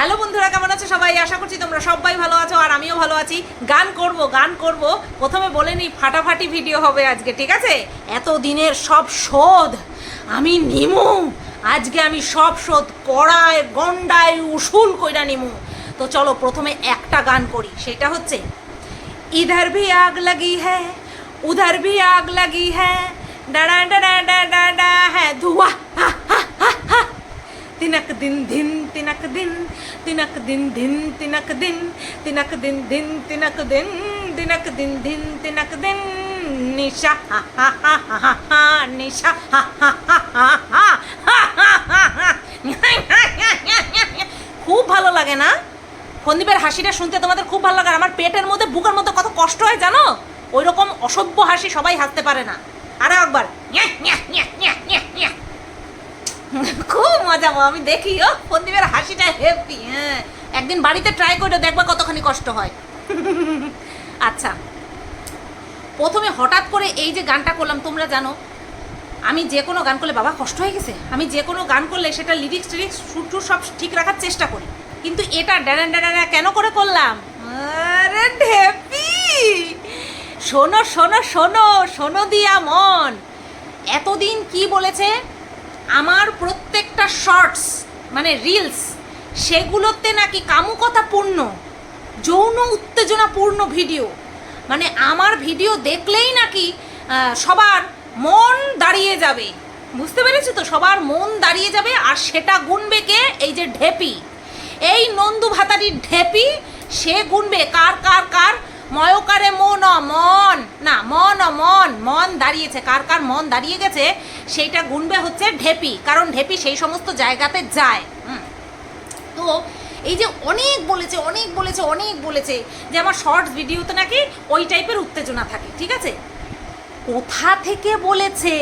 Hello বন্ধুরা, কেমন আছো সবাই? আশা করছি তোমরা সবাই ভালো আছো আর আমিও ভালো আছি। গান করব গান করব। প্রথমে বলে নিই, ফাটাফাটি ভিডিও হবে আজকে, ঠিক আছে? এত দিনের সব শোধ, আমি নিমু। আজকে আমি সব শোধ কড়ায়, গন্ডায় উসুল কইরা নিমু। তো চলো প্রথমে একটা গান করি, সেটা হচ্ছে, ইধার ভি আগ লাগি হ্যাঁ উধার ভি আগ লাগি হ্যাঁ ডাড়া ডাড়া ডাড়া ডা হ্যাঁ ধুয়া, হা হা হা হা তিনক দিন ধিন তিনক দিন তিনক দিন ধিন তিনক দিন তিনক দিন ধিন তিনক দিন তিনক দিন ধিন তিনক দিন নিশা নিশা খুব ভালো লাগে না সন্দীপের হাসিটা শুনতে তোমাদের খুব ভালো লাগে আমার পেটের মধ্যে বুকের মধ্যে কত কষ্ট হয় জানো ওই রকম অসভ্য হাসি সবাই হাসতে পারে না আরও একবার খুব মজা পাবো আমি দেখি, ও, সন্দীপের হাসিটা হেপি হ্যাঁ। একদিন বাড়িতে ট্রাই করে দেখবা কতখানি কষ্ট হয়। আচ্ছা প্রথমে হঠাৎ করে এই যে গানটা করলাম, তোমরা জানো, আমি যে কোনো গান করলে বাবা কষ্ট হয়ে গেছে। আমি যে কোনো গান করলে সেটা লিরিক্স টিরিক্স সুর টুর সব ঠিক রাখার চেষ্টা করি। কিন্তু এটা ড্যানা ড্যানা কেন করে করলাম? শোনো শোনো শোনো শোনো দিয়া মন। এতদিন কি বলেছে? আমার প্রত্যেকটা শর্টস মানে রিলস সেগুলোতে নাকি কামুকতাপূর্ণ, যৌন উত্তেজনাপূর্ণ ভিডিও মানে আমার ভিডিও দেখলেই নাকি সবার মন দাঁড়িয়ে যাবে। বুঝতে পেরেছ তো? সবার মন দাঁড়িয়ে যাবে আর সেটা গুনবে কে? এই যে ঢেপি। এই নন্দু ভাতারির ঢেপি, সে গুনবে। কার কার কার? ময়কারে মন মন। না, মন মন। মন দাঁড়িয়েছে। কার কার মন দাঁড়িয়ে গেছে, সেইটা গুনবে হচ্ছে ঢেপি। কারণ ঢেপি সেই সমস্ত জায়গাতে যায়। তো এই যে অনেক বলেছে অনেক বলেছে অনেক বলেছে যে আমার শর্টস ভিডিওতে নাকি ওই টাইপের উত্তেজনা থাকে, ঠিক আছে? কোথা থেকে বলেছে?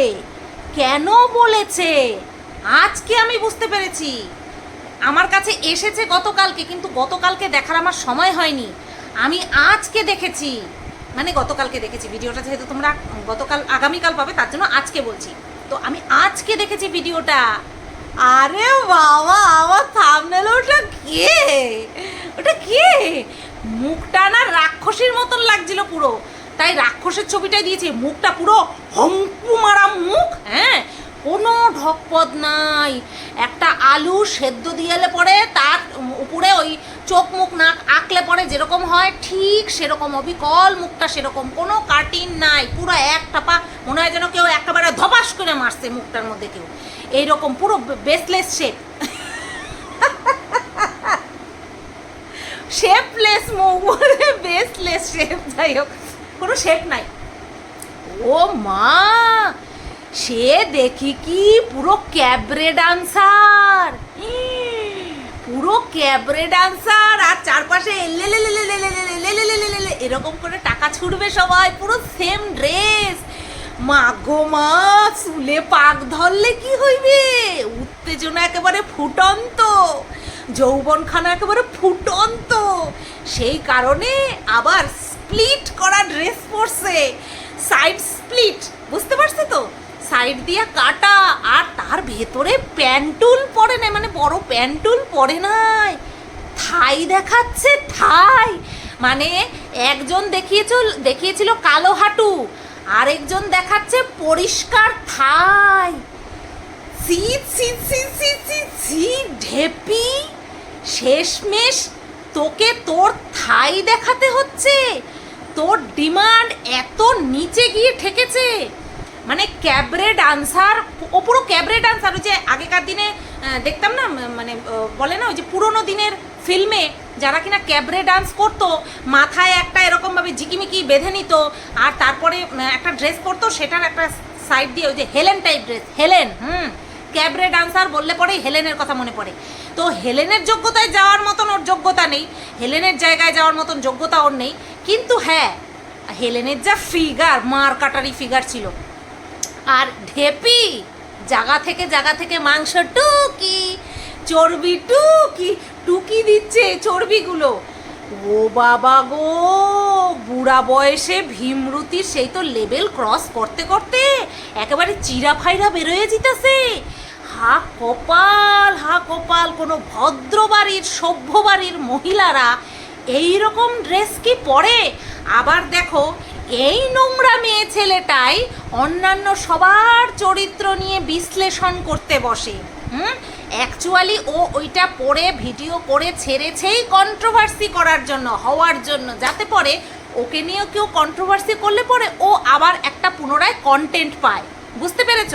কেন বলেছে? আজকে আমি বুঝতে পেরেছি। আমার কাছে এসেছে গতকালকে, কিন্তু গতকালকে দেখার আমার সময় হয়নি। আমি আজকে দেখেছি। মানে গতকালকে দেখেছি। ভিডিওটা যেহেতু তোমরা গতকাল, আগামীকাল পাবে, তার জন্য আজকে বলছি। তো আমি আজকে দেখেছি ভিডিওটা। আরে বাবা, আমার থামনেল ওটা কে? ওটা কে? মুখটা না রাক্ষসীর মতন লাগছিল পুরো। তাই রাক্ষসের ছবিটাই দিয়েছে। মুখটা পুরো হম্পু মারা মুখ হ্যাঁ? কোনো ঢকপদ নাই। একটা আলু সেদ্ধ দিয়েলে পরে তার উপরে ওই চোখ, মুখ, নাক আঁকলে পরে যেরকম হয়, ঠিক সেরকম অবিকল মুখটা সেরকম। কোনো কাটিং নাই, পুরো এক টাপা মনে হয় যেন কেউ একেবারে ধপাস করে মারছে মুখটার মধ্যে কেউ। এইরকম পুরো বেসলেস শেপ শেপলেস মুখ বেসলেস শেপ যাই হোক। কোনো শেপ নাই। ও মা, সে দেখি কি পুরো ক্যাবরে ডান্সার। পুরো ক্যাবরে ডান্সার, আর চারপাশে এরকম করে টাকা ছুটবে সবাই পুরো সেম ড্রেস মা গো মা চুলে পাক ধরলে কি হইবে উত্তেজনা একেবারে ফুটন্ত যৌবনখানা একেবারে ফুটন্ত সেই কারণে আবার স্প্লিট করা ড্রেস পরছে সাইড স্প্লিট বুঝতে পারছ তো সাইড দিয়ে কাটা, আর তার ভেতরে প্যান্টুল পরে নাই মানে বড় প্যান্টুল পরে নাই। থাই দেখাচ্ছে, থাই। মানে একজন দেখিয়েছিল দেখিয়েছিল কালো হাঁটু, আরেকজন দেখাচ্ছে পরিষ্কার থাই। সি সি সি সি সি সি ঢেপি। শেষমেশ তোকে তোর থাই দেখাতে হচ্ছে। তোর ডিমান্ড এত নিচে গিয়ে ঠেকেছে। মানে ক্যাবরে ডান্সার, ও পুরো ক্যাবরে ডান্সার, ওই যে আগেকার দিনে দেখতাম না মানে বলে না, ওই যে পুরোনো দিনের ফিল্মে যারা কিনা ক্যাবরে ডান্স করতো, মাথায় একটা এরকমভাবে ঝিকিমিকি বেঁধে নিত, আর তারপরে একটা ড্রেস পরতো, সেটার একটা সাইড দিয়ে ওই যে Helen type dress, Helen, hmm, cabaret dancer বললে পরেই হেলেনের কথা মনে পড়ে। তো হেলেনের যোগ্যতায় যাওয়ার মতন ওর যোগ্যতা নেই, হেলেনের জায়গায় যাওয়ার মতন যোগ্যতা ওর নেই, কিন্তু হ্যাঁ হেলেনের যা ফিগার মার কাটারি ফিগার ছিল আর ঢেপি, জাগা থেকে জাগা থেকে মাংস টুকি, চর্বি টুকি টুকি দিচ্ছে চর্বিগুলো। ও বাবা গো, বুড়া বয়সে ভীমরুতির সেই তো লেভেল ক্রস করতে করতে একেবারে চিরা ফাইরা বেরোয় জিতেছে হা কপাল হা কপাল, কোনো ভদ্র বাড়ির, সভ্য বাড়ির মহিলারা এই রকম ড্রেস কি পরে? আবার দেখো এই নোংরা মেয়ে ছেলেটাই অন্যান্য সবার চরিত্র নিয়ে বিশ্লেষণ করতে বসে, হুম? অ্যাকচুয়ালি ও ওইটা পরে ভিডিও করে ছেড়েছেই কন্ট্রোভার্সি করার জন্য, হওয়ার জন্য, যাতে পরে ওকে নিয়েও কেউ কন্ট্রোভার্সি করলে পরে ও আবার একটা পুনরায় কন্টেন্ট পায়। বুঝতে পেরেছ?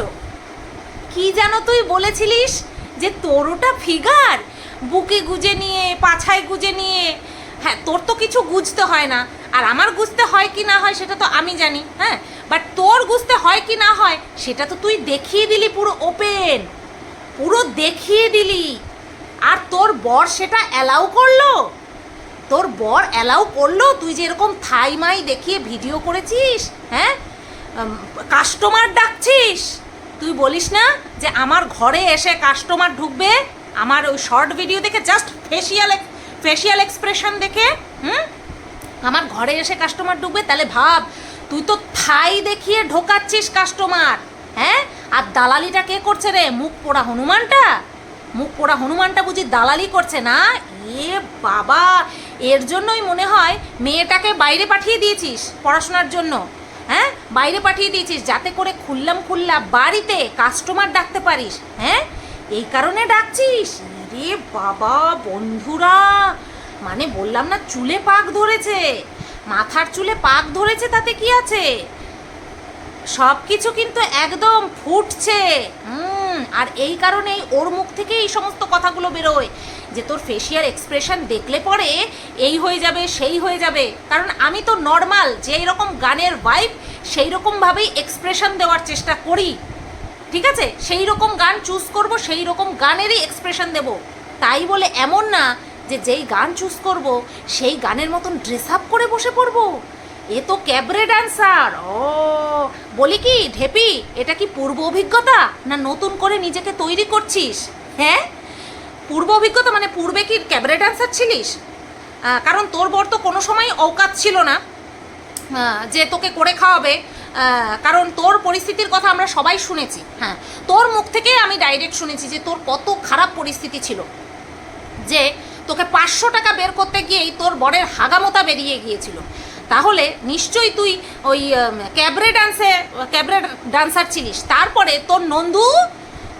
কি জানো তুই বলেছিলিস? যে তোর ওটা ফিগার বুকে গুজে নিয়ে, পাছায় গুজে নিয়ে হ্যাঁ তোর তো কিছু গুজতে হয় না। আর আমার গুছতে হয় কি না হয় সেটা তো আমি জানি হ্যাঁ? বাট তোর গুছতে হয় কি না হয় সেটা তো তুই দেখিয়ে দিলি পুরো ওপেন পুরো দেখিয়ে দিলি। আর তোর বর সেটা অ্যালাউ করল। তোর বর অ্যালাউ করল, তুই যে এরকম থাই মাই দেখিয়ে ভিডিও করেছিস হ্যাঁ? কাস্টমার ডাকছিস। তুই বলিস না যে আমার ঘরে এসে কাস্টমার ঢুকবে, আমার ওই শর্ট ভিডিও দেখে জাস্ট ফেসিয়াল ফেসিয়াল এক্সপ্রেশন দেখে, হুম? আমার ঘরে এসে কাস্টমার ঢুকবে, তাহলে ভাব, তুই তো থাই দেখিয়ে ঢোকাচ্ছিস কাস্টমার হ্যাঁ? আর দালালিটা কে করছে রে? মুখ পোড়া হনুমানটা? মুখ পোড়া হনুমানটা বুঝি দালালি করছে না? এ বাবা, এর জন্যই মনে হয় মেয়েটাকে বাইরে পাঠিয়ে দিয়েছিস পড়াশোনার জন্য হ্যাঁ? বাইরে পাঠিয়ে দিয়েছিস, যাতে করে খুললাম খুল্লা বাড়িতে কাস্টমার ডাকতে পারিস হ্যাঁ? এই কারণে ডাকছিস? রে বাবা, বন্ধুরা! মানে বললাম না, চুলে পাক ধরেছে। মাথার চুলে পাক ধরেছে, তাতে কি আছে? সব কিছু কিন্তু একদম ফুটছে। হুম, আর এই কারণেই ওর মুখ থেকে এই সমস্ত কথাগুলো বেরোয়, যে তোর ফেসিয়াল এক্সপ্রেশন দেখলে পরে এই হয়ে যাবে, সেই হয়ে যাবে। কারণ আমি তো নর্মাল যেই রকম গানের ভাইব সেই রকমভাবেই এক্সপ্রেশন দেওয়ার চেষ্টা করি। ঠিক আছে? সেই রকম গান চুজ করব, সেই রকম গানেরই এক্সপ্রেশন দেব। তাই বলে এমন না যে যেই গান চুজ করব, সেই গানের মতন ড্রেস আপ করে বসে পড়ব। এ তো ক্যাবরে ডান্সার ও, বলি কি, ঢেপি, এটা কি পূর্ব অভিজ্ঞতা না নতুন করে নিজেকে তৈরি করছিস? হ্যাঁ? পূর্ব অভিজ্ঞতা মানে পূর্বে কি ক্যাবরে ডান্সার ছিলিস? কারণ তোর বর তো কোনো সময় অকাত ছিল না যে তোকে করে খাওয়াবে। কারণ তোর পরিস্থিতির কথা আমরা সবাই শুনেছি হ্যাঁ। তোর মুখ থেকে আমি ডাইরেক্ট শুনেছি যে তোর কত খারাপ পরিস্থিতি ছিল। যে তোকে পাঁচশো টাকা বের করতে গিয়েই তোর বরের হাগামতা বেরিয়ে গিয়েছিল। তাহলে নিশ্চয়ই তুই ওই ক্যাবরে ডান্সে, ক্যাবরে ডান্সার ছিলিস। তারপরে তোর নন্দু,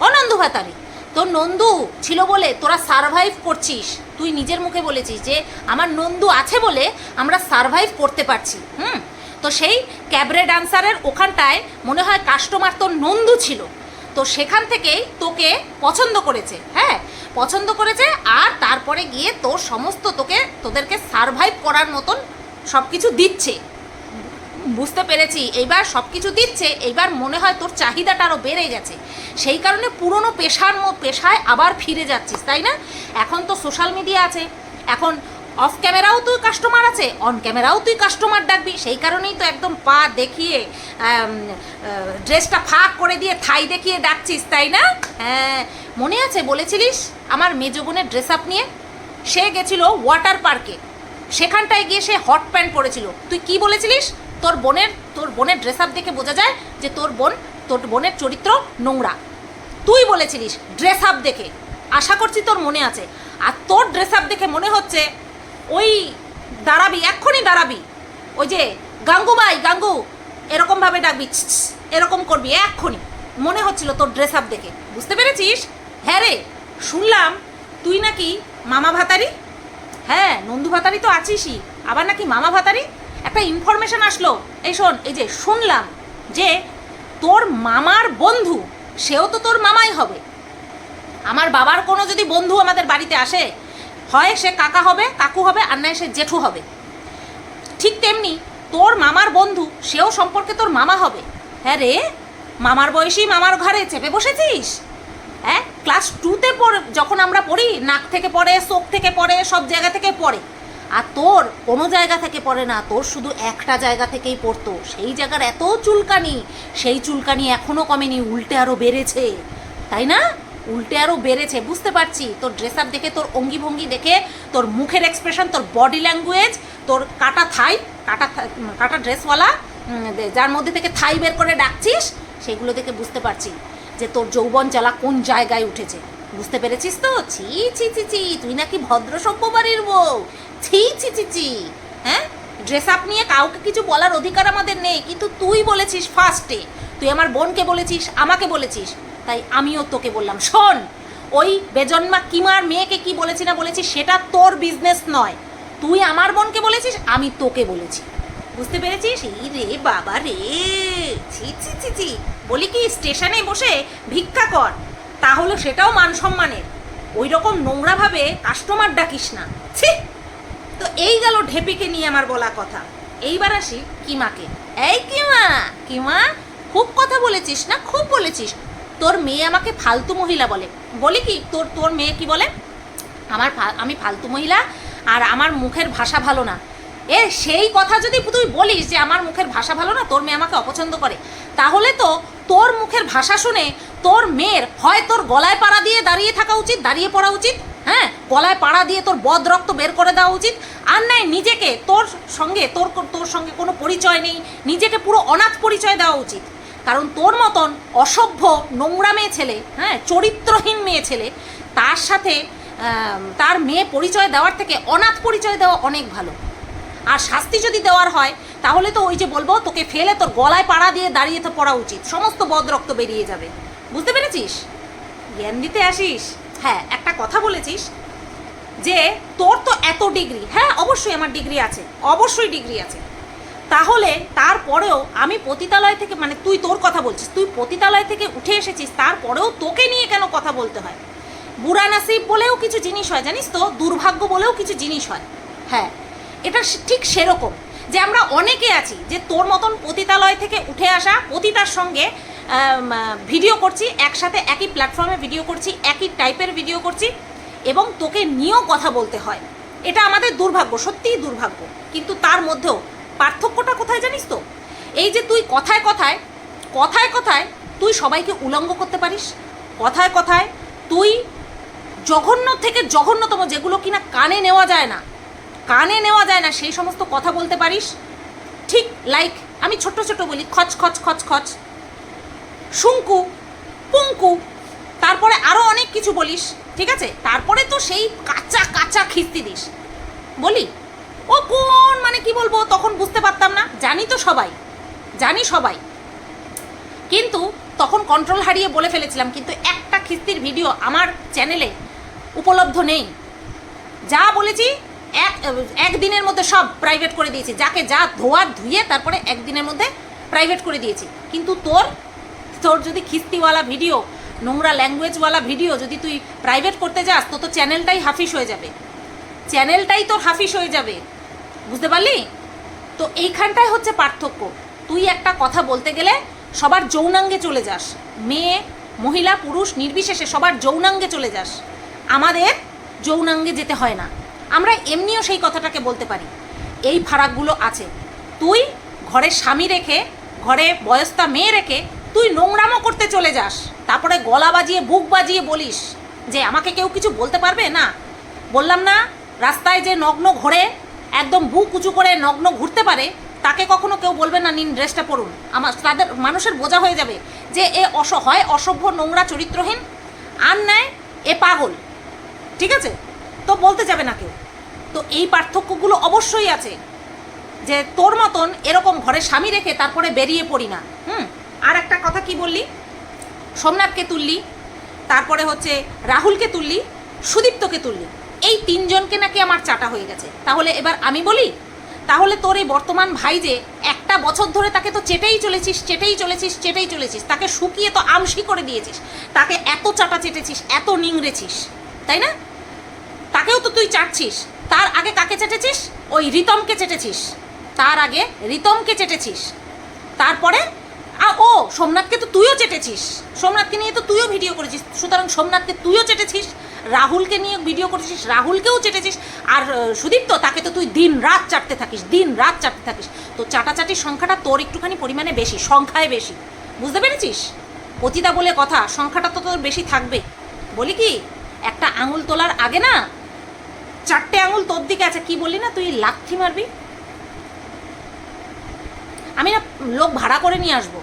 ও নন্দু ভাতারি, তোর নন্দু ছিল বলে তোরা সারভাইভ করছিস। তুই নিজের মুখে বলেছিস যে আমার নন্দু আছে বলে আমরা সারভাইভ করতে পারছি, হুম? তো সেই ক্যাবরে ডান্সারের ওখানটায় মনে হয় কাস্টমার তোর নন্দু ছিল। তো সেখান থেকেই তোকে পছন্দ করেছে হ্যাঁ? পছন্দ করেছে আর তারপরে গিয়ে তোর সমস্ত তোকে, তোদেরকে সারভাইভ করার মতন সব কিছু দিচ্ছে। বুঝতে পেরেছি? এইবার সব কিছু দিচ্ছে, এইবার মনে হয় তোর চাহিদাটা আরও বেড়ে গেছে। সেই কারণে পুরনো পেশার পেশায় আবার ফিরে যাচ্ছিস, তাই না? এখন তো সোশ্যাল মিডিয়া আছে। এখন অফ ক্যামেরাও তুই কাস্টমার আছে অন ক্যামেরাও তুই কাস্টমার ডাকবি, সেই কারণেই তো একদম পা দেখিয়ে ড্রেসটা ফাঁক করে দিয়ে থাই দেখিয়ে ডাকছিস, তাই না? হ্যাঁ মনে আছে বলেছিলিস আমার মেজ বোনের ড্রেস আপ নিয়ে? সে গেছিল ওয়াটার পার্কে সেখানটায় গিয়ে সে হট প্যান্ট পরেছিল। তুই কি বলেছিলিস? তোর বোনের তোর বোনের ড্রেস আপ দেখে বোঝা যায় যে তোর বোন, তোর বোনের চরিত্র নোংরা। তুই বলেছিলিস ড্রেস আপ দেখে। আশা করছি তোর মনে আছে। আর তোর ড্রেস আপ দেখে মনে হচ্ছে ওই দাঁড়াবি, এক্ষুনি দাঁড়াবি। ওই যে, গাঙ্গু ভাই, গাঙ্গু এরকমভাবে ডাকবি এরকম করবি, এক্ষুনি। মনে হচ্ছিল তোর ড্রেস আপ দেখে। বুঝতে পেরেছিস? হ্যাঁ রে, শুনলাম, তুই নাকি মামা ভাতারি? হ্যাঁ নন্দু ভাতারি তো আছিসই, আবার নাকি মামা ভাতারি? একটা ইনফরমেশন আসলো। এই শোন, এই যে, শুনলাম যে তোর মামার বন্ধু, সেও তো তোর মামাই হবে। আমার বাবার কোনো যদি বন্ধু আমাদের বাড়িতে আসে হয় সে কাকা হবে, কাকু হবে, আর নয় সে জেঠু হবে। ঠিক তেমনি তোর মামার বন্ধু, সেও সম্পর্কে তোর মামা হবে। হ্যাঁ রে, মামার বয়সী মামার ঘরে চেপে বসেছিস? হ্যাঁ ক্লাস টুতে পড়ে, যখন আমরা পড়ি, নাক থেকে পড়ে, চোখ থেকে পড়ে, সব জায়গা থেকে পড়ে। আর তোর কোনো জায়গা থেকে পড়ে না, তোর শুধু একটা জায়গা থেকেই পড়তো। সেই জায়গার এত চুলকানি, সেই চুলকানি এখনও কমেনি, উল্টে আরও বেড়েছে। তাই না? উল্টে আরও বেড়েছে, বুঝতে পারছি? তোর ড্রেস আপ দেখে, তোর অঙ্গি ভঙ্গি দেখে, তোর মুখের এক্সপ্রেশন তোর বডি ল্যাঙ্গুয়েজ তোর কাটা থাই, কাটা কাটা ড্রেসওয়ালা যার মধ্যে থেকে থাই বের করে ডাকছিস, সেগুলো দেখে বুঝতে পারছি যে তোর যৌবন জ্বালা কোন জায়গায় উঠেছে। বুঝতে পেরেছিস তো? ছি ছি ছি ছি, তুই নাকি ভদ্র সভ্য বাড়ির বউ। ছি ছি ছি ছি হ্যাঁ? ড্রেস আপ নিয়ে কাউকে কিছু বলার অধিকার আমাদের নেই, কিন্তু তুই বলেছিস ফার্স্টে তুই আমার বোনকে বলেছিস, আমাকে বলেছিস তাই আমিও তোকে বললাম, শোন, ওই বেজন্মা কিমার মেয়েকে কি বলেছি না বলেছি সেটা তোর বিজনেস নয়। তুই আমার বোনকে বলেছিস, আমি তোকে বলেছি। বুঝতে পেরেছিস? এই রে বাবা রে, ছি ছি ছি ছি। বলি কি, স্টেশনে বসে ভিক্ষা কর, তাহলে সেটাও মান সম্মানের। ওই রকম নোংরাভাবে কাস্টমার ডাকিস না। ছি! তো এই গেল ঢেপিকে নিয়ে আমার বলা কথা। এইবার আসি কিমাকে। এই কিমা কিমা, খুব কথা বলেছিস না? খুব বলেছিস। তোর মেয়ে আমাকে ফালতু মহিলা বলে। বলি কি? তোর তোর মেয়ে কি বলে? আমার আমি ফালতু মহিলা আর আমার মুখের ভাষা ভালো না। এ, সেই কথা যদি তুই বলিস যে আমার মুখের ভাষা ভালো না, তোর মেয়ে আমাকে অপছন্দ করে। তাহলে তো তোর মুখের ভাষা শুনে তোর মেয়ের হয় তোর গলায় পাড়া দিয়ে দাঁড়িয়ে থাকা উচিত, দাঁড়িয়ে পড়া উচিত হ্যাঁ? গলায় পাড়া দিয়ে তোর বদ রক্ত বের করে দেওয়া উচিত। আর নাই, নিজেকে তোর সঙ্গে, তোর তোর সঙ্গে কোনো পরিচয় নেই, নিজেকে পুরো অনাথ পরিচয় দেওয়া উচিত। কারণ তোর মতন অসভ্য নোংরা মেয়ে ছেলে হ্যাঁ চরিত্রহীন মেয়ে ছেলে, তার সাথে তার মেয়ে পরিচয় দেওয়ার থেকে অনাথ পরিচয় দেওয়া অনেক ভালো। আর শাস্তি যদি দেওয়ার হয়, তাহলে তো ওই যে বলব, তোকে ফেলে তোর গলায় পাড়া দিয়ে দাঁড়িয়ে তো পড়া উচিত। সমস্ত বদ রক্ত বেরিয়ে যাবে। বুঝতে পেরেছিস? জ্ঞান দিতে আসিস? হ্যাঁ একটা কথা বলেছিস যে তোর তো এত ডিগ্রি হ্যাঁ অবশ্যই আমার ডিগ্রি আছে, অবশ্যই ডিগ্রি আছে। তাহলে তারপরেও আমি পতিতালয় থেকে মানে তুই তোর কথা বলছিস, তুই পতিতালয় থেকে উঠে এসেছিস, তারপরেও তোকে নিয়ে কেন কথা বলতে হয়? বুড়া নাসিব বলেও কিছু জিনিস হয়, জানিস তো? দুর্ভাগ্য বলেও কিছু জিনিস হয়। হ্যাঁ এটা ঠিক সেরকম যে আমরা অনেকে আছি যে তোর মতন পতিতালয় থেকে উঠে আসা, পতিতার সঙ্গে ভিডিও করছি, একসাথে একই প্ল্যাটফর্মে ভিডিও করছি, একই টাইপের ভিডিও করছি এবং তোকে নিয়েও কথা বলতে হয়। এটা আমাদের দুর্ভাগ্য, সত্যিই দুর্ভাগ্য। কিন্তু তার মধ্যেও পার্থক্যটা কোথায় জানিস তো? এই যে তুই কথায় কথায় কথায় কথায় তুই সবাইকে উলঙ্গ করতে পারিস। কথায় কথায় তুই জঘন্য থেকে জঘন্যতম যেগুলো কিনা কানে নেওয়া যায় না, কানে নেওয়া যায় না, সেই সমস্ত কথা বলতে পারিস। ঠিক লাইক আমি ছোট্ট ছোট বলি, খচ খচ খচ খচ। শুঙ্কু, পুঙ্কু, তারপরে আরও অনেক কিছু বলিস, ঠিক আছে? তারপরে তো সেই কাঁচা কাঁচা খিস্তি দিস। বলি? ও কোন? মানে কি বলব? তখন বুঝতে পারতাম না। জানি তো সবাই। জানি সবাই। কিন্তু তখন কন্ট্রোল হারিয়ে বলে ফেলেছিলাম, কিন্তু একটা খিস্তির ভিডিও আমার চ্যানেলে উপলব্ধ নেই। যা বলেছি এক, একদিনের মধ্যে সব প্রাইভেট করে দিয়েছি। যাকে যা ধোয়ার ধুয়ে তারপরে একদিনের মধ্যে প্রাইভেট করে দিয়েছি। কিন্তু তোর তোর যদি খিস্তিওয়ালা ভিডিও নোংরা ল্যাঙ্গুয়েজওয়ালা ভিডিও যদি তুই প্রাইভেট করতে যাস, তো তো চ্যানেলটাই হাফিস হয়ে যাবে। চ্যানেলটাই তোর হাফিস হয়ে যাবে। বুঝতে পারলি? তো এইখানটাই হচ্ছে পার্থক্য। তুই একটা কথা বলতে গেলে সবার যৌনাঙ্গে চলে যাস। মেয়ে, মহিলা, পুরুষ, নির্বিশেষে সবার যৌনাঙ্গে চলে যাস। আমাদের যৌনাঙ্গে যেতে হয় না। আমরা এমনিও সেই কথাটাকে বলতে পারি। এই ফারাকগুলো আছে। তুই ঘরে স্বামী রেখে, ঘরে বয়স্তা মেয়ে রেখে তুই নোংরামো করতে চলে যাস। তারপরে গলা বাজিয়ে, বুক বাজিয়ে বলিস যে আমাকে কেউ কিছু বলতে পারবে? না। বললাম না রাস্তায় যে নগ্ন ঘোরে, একদম বুক উঁচু করে নগ্ন ঘুরতে পারে, তাকে কখনো কেউ বলবে না, নিন ড্রেসটা পরুন। আমার তাদের মানুষের বোঝা হয়ে যাবে যে এ অস হয় অসভ্য নোংরা চরিত্রহীন আর নেয় এ পাগল। ঠিক আছে? তো বলতে যাবে না কেউ। তো এই পার্থক্যগুলো অবশ্যই আছে যে তোর মতন এরকম ঘরে স্বামী রেখে তারপরে বেরিয়ে পড়ি না। হুম? আর একটা কথা কি বললি? সোমনাথকে তুললি, তারপরে হচ্ছে রাহুলকে তুললি, সুদীপ্তকে তুললি। এই তিনজনকে নাকি আমার চাটা হয়ে গেছে। তাহলে এবার আমি বলি, তাহলে তোর এই বর্তমান ভাই যে একটা বছর ধরে তাকে তো চেটেই চলেছিস চেটেই চলেছিস চেটেই চলেছিস, তাকে শুকিয়ে তো আমসি করে দিয়েছিস, তাকে এত চাটা চেটেছিস, এত নিংড়েছিস, তাই না? তাকেও তো তুই চাটছিস, তার আগে কাকে চেটেছিস? ওই রিতমকে চেটেছিস, তার আগে রিতমকে চেটেছিস, তারপরে ও সোমনাথকে তো তুইও চেটেছিস, সোমনাথকে নিয়ে তো তুইও ভিডিও করেছিস, সুতরাং সোমনাথকে তুইও চেটেছিস রাহুলকে নিয়ে ভিডিও করেছিস রাহুলকেও চেটেছিস আর আহ, সুদীপ তো তাকে তো তুই দিন রাত চাটতে থাকিস দিন রাত চাটতে থাকিস। তো চাটাচাটির সংখ্যাটা তোর একটুখানি পরিমাণে বেশি সংখ্যায় বেশি। বুঝতে পেরেছিস? পতিতা বলে কথা সংখ্যাটা তো তোর বেশি থাকবে। বলি কি একটা আঙুল তোলার আগে না চারটে আঙুল তোর দিকে আছে কি বললি না তুই লাথি মারবি? আমি না লোক ভাড়া করে নিয়ে আসব।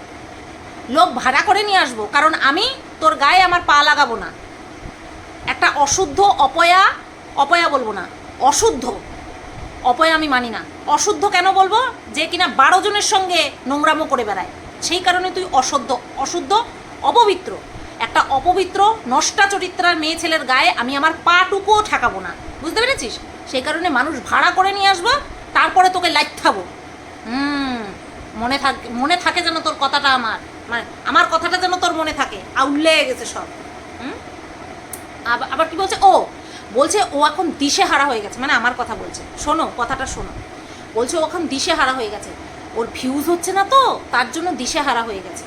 লোক ভাড়া করে নিয়ে আসব কারণ আমি তোর গায়ে আমার পা লাগাবো না। একটা অশুদ্ধ অপয়া অপয়া বলব না, অশুদ্ধ। অপয়া আমি মানি না। অশুদ্ধ কেন বলব? যে কিনা বারো জনের সঙ্গে নোংরামো করে বেড়ায়। সেই কারণে তুই অশুদ্ধ অশুদ্ধ, অপবিত্র। একটা অপবিত্র, নষ্টা চরিত্রার মেয়ে ছেলের গায়ে আমি আমার পাটুকুও ঠেকাবো না। বুঝতে পেরেছিস? সেই কারণে মানুষ ভাড়া করে নিয়ে আসব, তারপরে তোকে লাইট খাব হুম, মনে থাক, মনে থাকে যেন তোর কথাটা আমার। মানে আমার কথাটা যেন তোর মনে থাকে। আউলে গেছে সব। আবার কি বলছে? ও বলছে ও এখন দিশে হারা হয়ে গেছে মানে আমার কথা বলছে। শোনো, কথাটা শোনো। বলছে ও এখন দিশে হারা হয়ে গেছে। ওর ভিউজ হচ্ছে না তো, তার জন্য দিশে হারা হয়ে গেছে।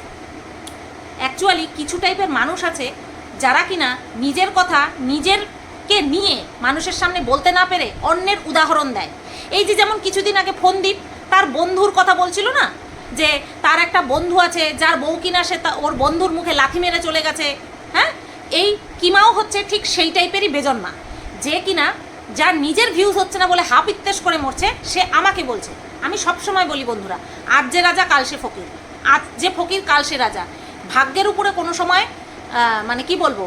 অ্যাকচুয়ালি কিছু টাইপের মানুষ আছে, যারা কিনা নিজের কথা নিজেরকে নিয়ে মানুষের সামনে বলতে না পেরে অন্যের উদাহরণ দেয়। এই যে যেমন কিছুদিন আগে ফোনদীপ, তার বন্ধুর কথা বলছিল না? যে তার একটা বন্ধু আছে, যার বউ কিনা সে ওর বন্ধুর মুখে লাথি মেরে চলে গেছে হ্যাঁ? এই কিমাও হচ্ছে ঠিক সেই টাইপেরই বেজন্মা যে কিনা যার নিজের ভিউজ হচ্ছে না বলে হাফ ইত্তেস করে মরছে, সে আমাকে বলছে। আমি সবসময় বলি, বন্ধুরা, আজ যে রাজা, কাল সে ফকির। আজ যে ফকির, কাল সে রাজা। ভাগ্যের উপরে কোনো সময় মানে কি বলব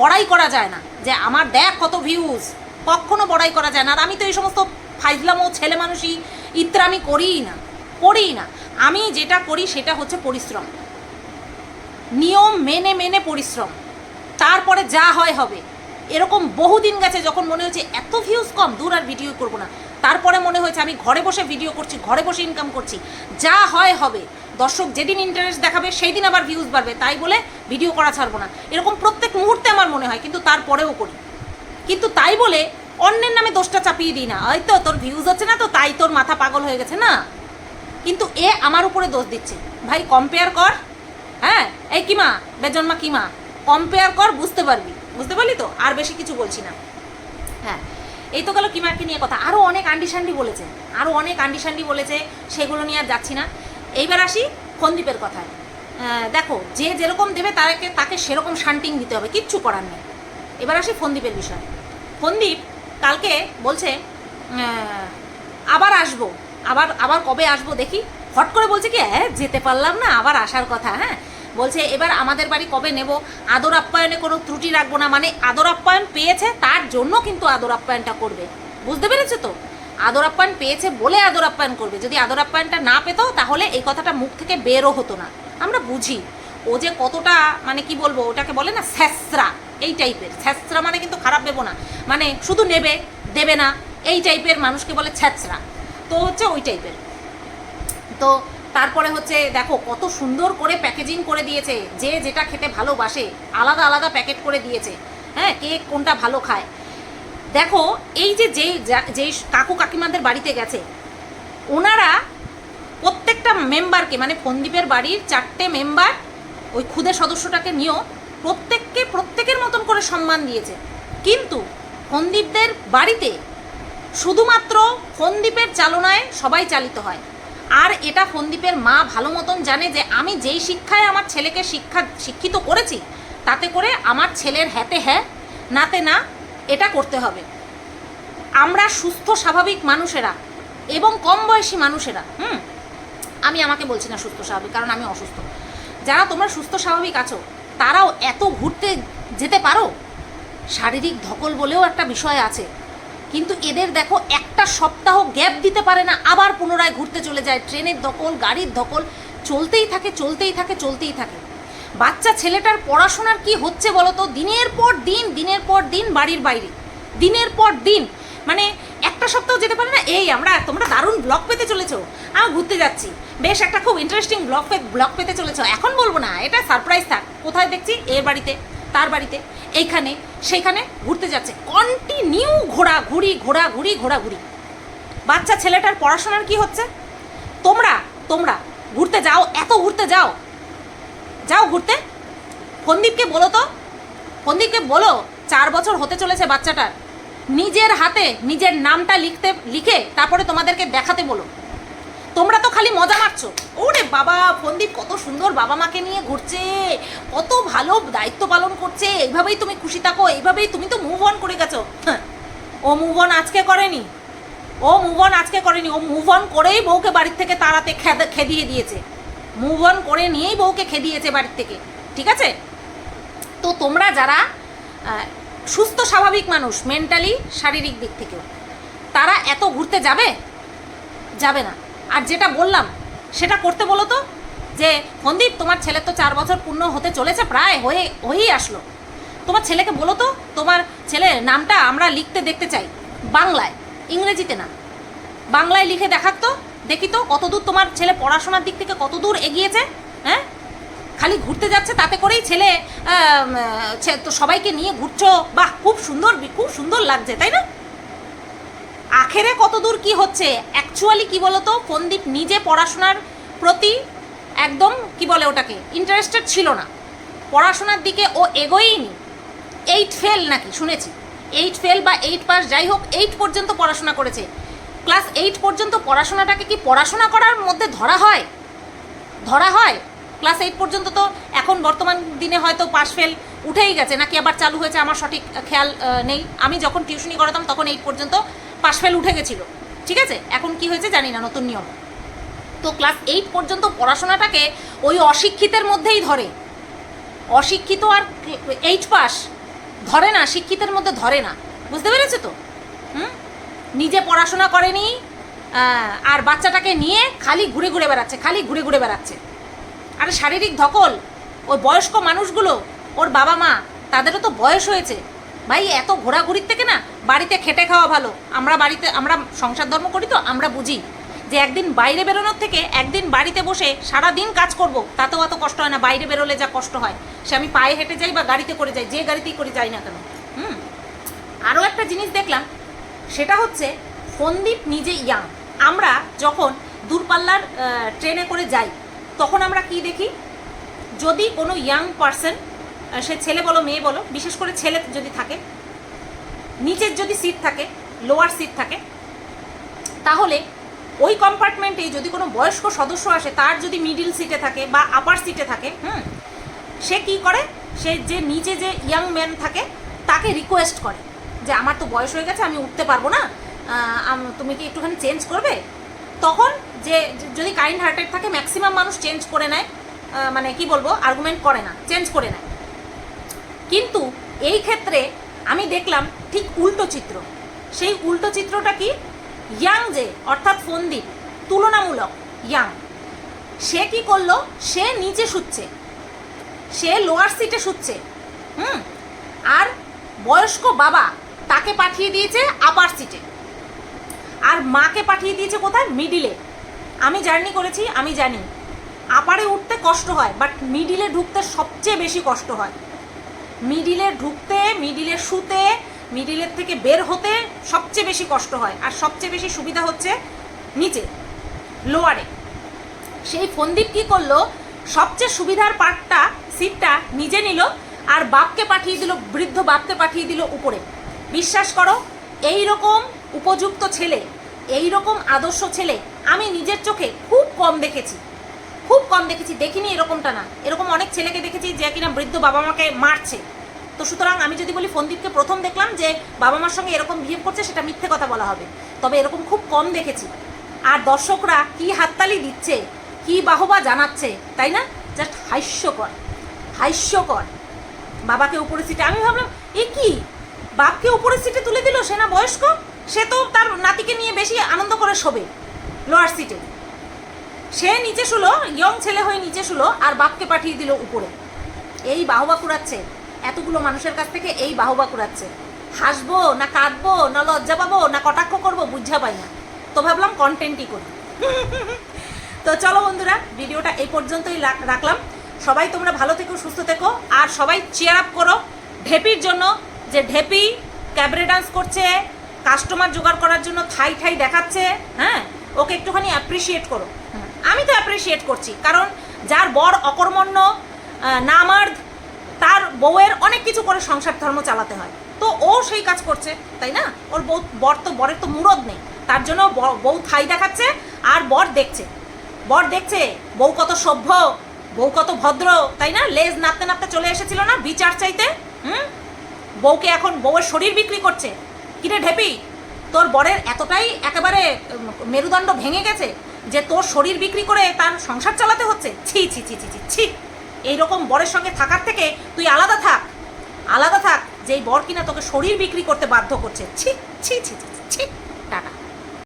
বড়াই করা যায় না যে আমার দেখ কত ভিউজ কখনো বড়াই করা যায় না। আর আমি তো এই সমস্ত ফাইজলামো, ছেলে মানুষই ইত্রামি করিই না। করিই না। আমি যেটা করি সেটা হচ্ছে পরিশ্রম। নিয়ম মেনে মেনে পরিশ্রম। তারপরে যা হয় হবে। এরকম বহুদিন গেছে যখন মনে হয়েছে এত ভিউজ কম, দূর আর ভিডিও করব না। তারপরে মনে হয়েছে আমি ঘরে বসে ভিডিও করছি, ঘরে বসে ইনকাম করছি। যা হয় হবে। দর্শক যেদিন ইন্টারেস্ট দেখাবে সেই দিন আবার ভিউজ বাড়বে। তাই বলে ভিডিও করা ছাড়বো না। এরকম প্রত্যেক মুহূর্তে আমার মনে হয়, কিন্তু তারপরেও করি। কিন্তু তাই বলে অন্যের নামে দোষটা চাপিয়ে দিই না। হয়তো তোর ভিউজ হচ্ছে না তো, তাই তোর মাথা পাগল হয়ে গেছে না? কিন্তু এ আমার উপরে দোষ দিচ্ছে। ভাই কম্পেয়ার কর। হ্যাঁ? এই কিমা বেজন্মা কিমা? কম্পেয়ার কর, বুঝতে পারবি। বুঝতে পারলি তো? আর বেশি কিছু বলছি না। হ্যাঁ এই তো গেল কিমাকে নিয়ে কথা। আরও অনেক আন্ডি শান্ডি বলেছে। আরও অনেক আন্ডি শান্ডি বলেছে, সেগুলো নিয়ে আর যাচ্ছি না। এইবার আসি ফন্দীপের কথায়। দেখো, যে যেরকম দেবে তাকে তাকে সেরকম শান্টিং দিতে হবে, কিচ্ছু করার নেই। এবার আসি ফন্দীপের বিষয়। ফন্দীপ কালকে বলছে আবার আসব। আবার আবার কবে আসব দেখি। হট করে বলছে কি হ্যাঁ যেতে পারলাম না, আবার আসার কথা হ্যাঁ? বলছে, এবার আমাদের বাড়ি কবে নেব? আদর আপ্যায়নে কোনো ত্রুটি রাখব না। মানে আদর আপ্যায়ন পেয়েছে, তার জন্য কিন্তু আদর আপ্যায়নটা করবে। বুঝতে পেরেছ তো? আদর আপ্যায়ন পেয়েছে বলে আদর আপ্যায়ন করবে। যদি আদর আপ্যায়নটা না পেতো, তাহলে এই কথাটা মুখ থেকে বেরও হতো না। আমরা বুঝি। ও যে কতটা মানে কি বলব, ওটাকে বলে না স্যাসরা এই টাইপের। ছ্যাঁচড়া মানে কিন্তু খারাপ দেবো না। মানে শুধু নেবে, দেবে না, এই টাইপের মানুষকে বলে ছ্যাঁচড়া তো হচ্ছে ওই টাইপের। তো তারপরে হচ্ছে, দেখো, কত সুন্দর করে প্যাকেজিং করে দিয়েছে, যে যেটা খেতে ভালোবাসে, আলাদা আলাদা প্যাকেট করে দিয়েছে হ্যাঁ কে কোনটা ভালো খায়। দেখো, এই যে যেই যেই কাকু কাকিমাদের বাড়িতে গেছে, ওনারা প্রত্যেকটা মেম্বারকে মানে ফন্দীপের বাড়ির চারটে মেম্বার ওই খুদে সদস্যটাকে নিয়েও প্রত্যেককে, প্রত্যেকের মতন করে সম্মান দিয়েছে। কিন্তু ফন্দীপদের বাড়িতে শুধুমাত্র ফন্দীপের চালনায় সবাই চালিত হয়। আর এটা ফন্দীপের মা ভালো মতন জানে যে আমি যেই শিক্ষায় আমার ছেলেকে শিক্ষা শিক্ষিত করেছি, তাতে করে আমার ছেলের হ্যাতে হ্যাঁ নাতে না, এটা করতে হবে। আমরা সুস্থ, স্বাভাবিক মানুষেরা এবং কম বয়সী মানুষেরা, হুম? আমি আমাকে বলছি না সুস্থ, স্বাভাবিক, কারণ আমি অসুস্থ। যারা তোমরা সুস্থ, স্বাভাবিক আছো, তারাও এত ঘুরতে যেতে পারো? শারীরিক ধকল বলেও একটা বিষয় আছে। কিন্তু এদের দেখো একটা সপ্তাহ গ্যাপ দিতে পারে না, আবার পুনরায় ঘুরতে চলে যায়। ট্রেনের ধকল, গাড়ির ধকল, চলতেই থাকে চলতেই থাকে চলতেই থাকে। বাচ্চা ছেলেটার পড়াশোনার কি হচ্ছে বলো তো দিনের পর দিন, দিনের পর দিন বাড়ির বাইরে। দিনের পর দিন। মানে একটা সপ্তাহ যেতে পারে না? এই আমরা, তোমরা দারুণ ব্লগ পেতে চলেছো। আমি ঘুরতে যাচ্ছি। বেশ একটা খুব ইন্টারেস্টিং ব্লগ ব্লগ পেতে চলেছো। এখন বলব না, এটা সারপ্রাইজ থাক। কোথায় দেখছি? এর বাড়িতে। তার বাড়িতে, এইখানে, সেইখানে ঘুরতে যাচ্ছে। কন্টিনিউ ঘোরা ঘুরি ঘোরা ঘুরি ঘোরা ঘুরি বাচ্চা ছেলেটার পড়াশোনার কি হচ্ছে? তোমরা তোমরা, ঘুরতে যাও, এত ঘুরতে যাও। যাও ঘুরতে। ফন্দীপকে বলো তো। ফন্দীপকে বলো, চার বছর হতে চলেছে বাচ্চাটার। নিজের হাতে, নিজের নামটা লিখতে, লিখে তারপরে তোমাদেরকে দেখাতে বলো। তোমরা তো খালি মজা মারছো। ওরে বাবা ফন্দীপ কত সুন্দর বাবা মাকে নিয়ে ঘুরছে। কত ভালো দায়িত্ব পালন করছে। এইভাবেই তুমি খুশি থাকো এইভাবেই তুমি তো মুভ অন করে গেছো। হ্যাঁ, ও মুভ অন আজকে করেনি। ও মুভ অন আজকে করেনি। ও মুভ অন করেই বউকে বাড়ির থেকে তাড়াতে খেদে খেদিয়ে দিয়েছে। মুভ অন করে নিয়েই বউকে খেদিয়েছে বাড়ির থেকে। ঠিক আছে? তো তোমরা যারা সুস্থ স্বাভাবিক মানুষ মেন্টালি শারীরিক দিক থেকেও তারা এত ঘুরতে যাবে? যাবে না। আর যেটা বললাম, সেটা করতে বলো তো, যে সন্দীপ, তোমার ছেলে তো চার বছর পূর্ণ হতে চলেছে, প্রায় হয়ে, হয়েই আসলো। তোমার ছেলেকে বলো তো, তোমার ছেলের নামটা আমরা লিখতে দেখতে চাই, বাংলায়, ইংরেজিতে না। বাংলায় লিখে দেখাক তো, দেখি তো কতদূর তোমার ছেলে পড়াশোনার দিক থেকে কতদূর এগিয়েছে হ্যাঁ? খালি ঘুরতে যাচ্ছে তাতে করেই ছেলে তো সবাইকে নিয়ে ঘুরছো, বাহ, খুব সুন্দর খুব সুন্দর লাগছে, তাই না? আখেরে কতদূর কি হচ্ছে? অ্যাকচুয়ালি কি বলতো? ফন্দীপ নিজে পড়াশোনার প্রতি একদম কি বলে ওটাকে? ইন্টারেস্টেড ছিল না। পড়াশোনার দিকে ও এগোয়ইনি এইট ফেল নাকি? শুনেছি। এইট ফেল বা এইট পাস যাই হোক এইট পর্যন্ত পড়াশোনা করেছে। ক্লাস এইট পর্যন্ত পড়াশোনাটাকে কি পড়াশোনা করার মধ্যে ধরা হয়? ধরা হয়। ক্লাস এইট পর্যন্ত তো এখন বর্তমান দিনে হয়তো পাস ফেল উঠেই গেছে। নাকি আবার চালু হয়েছে? আমার সঠিক খেয়াল নেই। আমি যখন টিউশনি করাতাম, তখন এইট পর্যন্ত পাস ফেল উঠে গেছিল। ঠিক আছে? এখন কি হয়েছে জানি না, নতুন নিয়ম। তো ক্লাস এইট পর্যন্ত পড়াশোনাটাকে ওই অশিক্ষিতের মধ্যেই ধরে। অশিক্ষিত আর এইট পাস ধরে না, শিক্ষিতের মধ্যে ধরে না। বুঝতে পেরেছ তো? হুম? নিজে পড়াশোনা করেনি আর বাচ্চাটাকে নিয়ে খালি ঘুরে ঘুরে বেড়াচ্ছে, খালি ঘুরে ঘুরে বেড়াচ্ছে। আর শারীরিক ধকল, ওই বয়স্ক মানুষগুলো, ওর বাবা মা, তাদেরও তো বয়স হয়েছে। ভাই, এত ঘোরাঘুরির থেকে না বাড়িতে খেটে খাওয়া ভালো। আমরা বাড়িতে, আমরা সংসার ধর্ম করি তো, আমরা বুঝি যে একদিন বাইরে বেরোনোর থেকে একদিন বাড়িতে বসে সারা দিন কাজ করব, তাতেও অত কষ্ট হয় না, বাইরে বেরোলে যা কষ্ট হয়। সে আমি পায়ে হেঁটে যাই বা গাড়িতে করে যাই, যে গাড়িতেই করে যাই না কেন। হুম? আরও একটা জিনিস দেখলাম, সেটা হচ্ছে ফন্দীপ নিজে ইয়াং আমরা যখন দূরপাল্লার ট্রেনে করে যাই, তখন আমরা কি দেখি? যদি কোনো ইয়াং পার্সন সে ছেলে বলো, মেয়ে বলো, বিশেষ করে ছেলে যদি থাকে নিচের যদি সিট থাকে লোয়ার সিট থাকে, তাহলে ওই কম্পার্টমেন্টে যদি কোনো বয়স্ক সদস্য আসে, তার যদি মিডিল সিটে থাকে বা আপার সিটে থাকে, হুম, সে কি করে? সে যে নিচে যে ইয়াং ম্যান থাকে, তাকে রিকোয়েস্ট করে যে, আমার তো বয়স হয়ে গেছে, আমি উঠতে পারব না। তুমি কি একটুখানি চেঞ্জ করবে? তখন যে, যদি কাইন্ড হার্টেড থাকে ম্যাক্সিমাম মানুষ চেঞ্জ করে নেয় মানে কি বলব আর্গুমেন্ট করে না চেঞ্জ করে নেয়। কিন্তু এই ক্ষেত্রে আমি দেখলাম ঠিক উল্টো চিত্র। সেই উল্টো চিত্রটা কি? ইয়াং যে, অর্থাৎ ফন্দীপ তুলনামূলক ইয়াং সে কি করল? সে নিচে শুচ্ছে। সে লোয়ার সিটে শুচ্ছে। হুম? আর বয়স্ক বাবা তাকে পাঠিয়ে দিয়েছে আপার সিটে আর মাকে পাঠিয়ে দিয়েছে কোথায়? মিডিলে আমি জার্নি করেছি, আমি জানি। আপারে উঠতে কষ্ট হয় বাট মিডিলে ঢুকতে সবচেয়ে বেশি কষ্ট হয়। মিডিলে ঢুকতে, মিডিলে শুতে, মিডিলের থেকে বের হতে সবচেয়ে বেশি কষ্ট হয়। আর সবচেয়ে বেশি সুবিধা হচ্ছে নিচে লোয়ারে সেই ফন্দীপ কি করল? সবচেয়ে সুবিধার পার্টটা সিটটা নিজে নিল আর বাপকে পাঠিয়ে দিল, বৃদ্ধ বাপকে পাঠিয়ে দিল উপরে। বিশ্বাস করো এই রকম উপযুক্ত ছেলে এই রকম আদর্শ ছেলে আমি নিজের চোখে খুব কম দেখেছি। খুব কম দেখেছি, দেখিনি এরকমটা না। এরকম অনেক ছেলেকে দেখেছি যে কিনা বৃদ্ধ বাবা মাকে মারছে। তো সুতরাং আমি যদি বলি ফন্দীপকে প্রথম দেখলাম যে বাবা মার সঙ্গে এরকম বিহেভ করছে, সেটা মিথ্যে কথা বলা হবে। তবে এরকম খুব কম দেখেছি। আর দর্শকরা কি হাততালি দিচ্ছে, কি বাহবা জানাচ্ছে, তাই না? জাস্ট হাস্যকর হাস্যকর। বাবাকে উপরে সিটে, আমি ভাবলাম, এ কি? বাপকে উপরে সিটে তুলে দিল? সে না বয়স্ক? সে তো তার নাতিকে নিয়ে বেশি আনন্দ করে শোবে লোয়ার সিটে সে নিচে শুলো ইয়ং ছেলে হয়ে নিচে শুলো, আর বাপকে পাঠিয়ে দিল উপরে। এই বাহবা কুড়াচ্ছে। এতগুলো মানুষের কাছ থেকে এই বাহবা কুড়াচ্ছে। হাসবো না কাঁদবো না লজ্জা পাবো না কটাক্ষ করব বুঝা পাই না। তো ভাবলাম কন্টেন্টই করি। তো চলো বন্ধুরা, ভিডিওটা এই পর্যন্তই রাখ- রাখলাম। সবাই তোমরা ভালো থেকো, সুস্থ থেকো, আর সবাই চেয়ার আপ করো। ঢেপির জন্য যে ঢেপি ক্যাবরে ডান্স করছে কাস্টমার জোগাড় করার জন্য থাই ঠাই দেখাচ্ছে হ্যাঁ? ওকে একটুখানি অ্যাপ্রিসিয়েট করো। আমি তো অ্যাপ্রিসিয়েট করছি, কারণ যার বর অকর্মণ্য নামার্দ, তার বউয়ের অনেক কিছু করে সংসার ধর্ম চালাতে হয়। তো ও সেই কাজ করছে, তাই না? ওর বউ, বর তো, বরের তো মুরদ নেই। তার জন্য বউ থাই দেখাচ্ছে আর বর দেখছে। বর দেখছে, বউ কত সভ্য, বউ কত ভদ্র, তাই না? লেজ নাপতে নাপতে চলে এসেছিল না বিচার চাইতে? হুম? বউকে এখন বউয়ের শরীর বিক্রি করছে। কিরে ঢেপি, তোর বরের এতটাই একেবারে মেরুদণ্ড ভেঙে গেছে। যে তোর শরীর বিক্রি করে তার সংসার চালাতে হচ্ছে। ছি ছি ছি ছি ছি ছি। এইরকম বরের সঙ্গে থাকার থেকে তুই আলাদা থাক। আলাদা থাক যেই বর কিনা তোকে শরীর বিক্রি করতে বাধ্য করছে। ছি ছি ছি ছি, ছি।